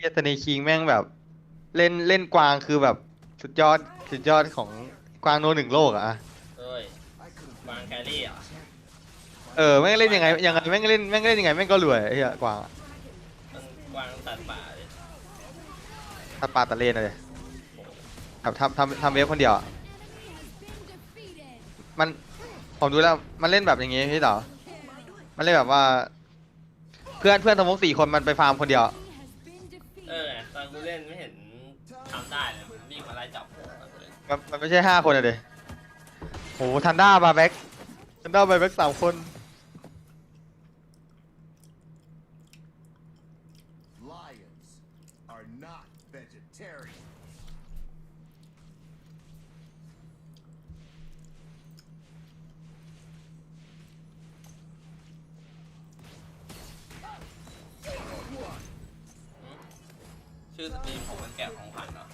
เฮียสเนคิงแม่งแบบ เล่นเล่นกวางคือแบบสุดยอดสุดยอดของกวางโนหนึ่งโลกอะเอ้ยวางแครี่เหรอเออแม่งเล่นยังไงยังไงแม่งเล่นแม่งเล่นยังไงแม่งก็รวยไอ้เฮียกวางอะมันวางตัดป่าเลยถ้าปาตะเลนเลยแบบทำทำทำเวฟคนเดียวอะมันผมดูแล้วมันเล่นแบบอย่างงี้พี่เต๋อมันเล่นแบบว่า เพื่อนเพื่อนสมมติสี่คนมันไปฟาร์มคนเดียวอะเออตอนกูเล่นไม่เห็นทำได้เลยมันวิ่งมาไล่จับหัวเลยมันมันไม่ใช่ห้าคนอะเดยโหทันด้ามาแบ็คทันด้ามาแบ็คสามคน Lions are not vegetarian. 就是第我们点红盘的